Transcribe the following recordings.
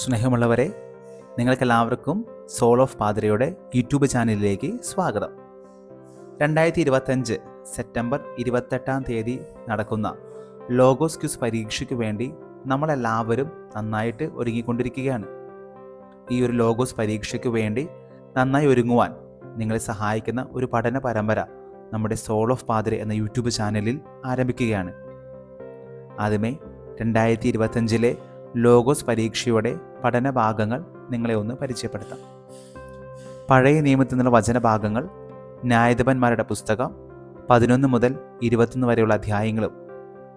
സ്നേഹമുള്ളവരെ നിങ്ങൾക്കെല്ലാവർക്കും soul of പാതിരയുടെ YouTube ചാനലിലേക്ക് സ്വാഗതം. രണ്ടായിരത്തി ഇരുപത്തഞ്ച് സെപ്റ്റംബർ ഇരുപത്തെട്ടാം തീയതി നടക്കുന്ന ലോഗോസ് ക്യൂസ് പരീക്ഷയ്ക്ക് വേണ്ടി നമ്മളെല്ലാവരും നന്നായിട്ട് ഒരുങ്ങിക്കൊണ്ടിരിക്കുകയാണ്. ഈ ഒരു ലോഗോസ് പരീക്ഷയ്ക്ക് വേണ്ടി നന്നായി ഒരുങ്ങുവാൻ നിങ്ങളെ സഹായിക്കുന്ന ഒരു പഠന പരമ്പര നമ്മുടെ സോൾ ഓഫ് പാതിര എന്ന യൂട്യൂബ് ചാനലിൽ ആരംഭിക്കുകയാണ്. ആദ്യമേ രണ്ടായിരത്തി ഇരുപത്തഞ്ചിലെ ലോഗോസ് പരീക്ഷയുടെ പഠന ഭാഗങ്ങൾ നിങ്ങളെ ഒന്ന് പരിചയപ്പെടുത്താം. പഴയ നിയമത്തിൽ നിന്നുള്ള വചനഭാഗങ്ങൾ ന്യായാധിപന്മാരുടെ പുസ്തകം പതിനൊന്ന് മുതൽ ഇരുപത്തൊന്ന് വരെയുള്ള അധ്യായങ്ങളും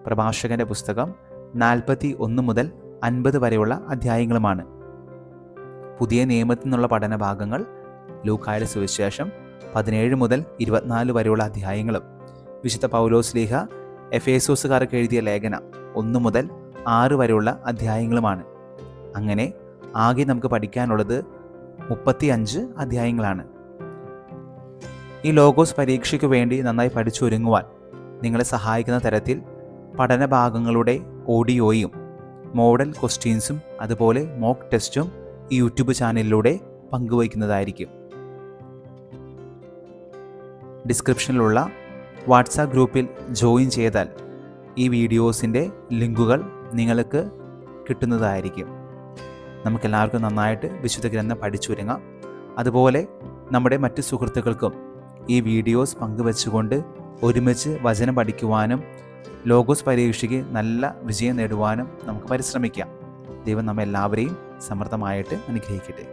പ്രഭാഷകന്റെ പുസ്തകം നാൽപ്പത്തി ഒന്ന് മുതൽ അൻപത് വരെയുള്ള അധ്യായങ്ങളുമാണ്. പുതിയ നിയമത്തിൽ നിന്നുള്ള പഠന ഭാഗങ്ങൾ ലൂക്കായുടെ സുവിശേഷം പതിനേഴ് മുതൽ ഇരുപത്തിനാല് വരെയുള്ള അധ്യായങ്ങളും വിശുദ്ധ പൗലോസ് ലീഹ എഫേസോസുകാർക്ക് എഴുതിയ ലേഖനം ഒന്ന് മുതൽ ആറ് വരെയുള്ള അധ്യായങ്ങളുമാണ്. അങ്ങനെ ആകെ നമുക്ക് പഠിക്കാനുള്ളത് മുപ്പത്തി അഞ്ച് അധ്യായങ്ങളാണ്. ഈ ലോഗോസ് പരീക്ഷയ്ക്ക് വേണ്ടി നന്നായി പഠിച്ചൊരുങ്ങുവാൻ നിങ്ങളെ സഹായിക്കുന്ന തരത്തിൽ പഠന ഭാഗങ്ങളുടെ ഓഡിയോയും മോഡൽ ക്വസ്റ്റ്യൻസും അതുപോലെ മോക്ക് ടെസ്റ്റും ഈ യൂട്യൂബ് ചാനലിലൂടെ പങ്കുവയ്ക്കുന്നതായിരിക്കും. ഡിസ്ക്രിപ്ഷനിലുള്ള വാട്സാപ്പ് ഗ്രൂപ്പിൽ ജോയിൻ ചെയ്താൽ ഈ വീഡിയോസിന്റെ ലിങ്കുകൾ നിങ്ങൾക്ക് കിട്ടുന്നതായിരിക്കും. നമുക്കെല്ലാവർക്കും നന്നായിട്ട് വിശുദ്ധ ഗ്രന്ഥം പഠിച്ചുരുങ്ങാം അതുപോലെ നമ്മുടെ മറ്റ് സുഹൃത്തുക്കൾക്കും ഈ വീഡിയോസ് പങ്കുവെച്ചുകൊണ്ട് ഒരുമിച്ച് വചനം പഠിക്കുവാനും ലോഗോസ് പരീക്ഷയ്ക്ക് നല്ല വിജയം നേടുവാനും നമുക്ക് പരിശ്രമിക്കാം. ദൈവം നമ്മെല്ലാവരെയും സമൃദ്ധമായിട്ട് അനുഗ്രഹിക്കട്ടെ.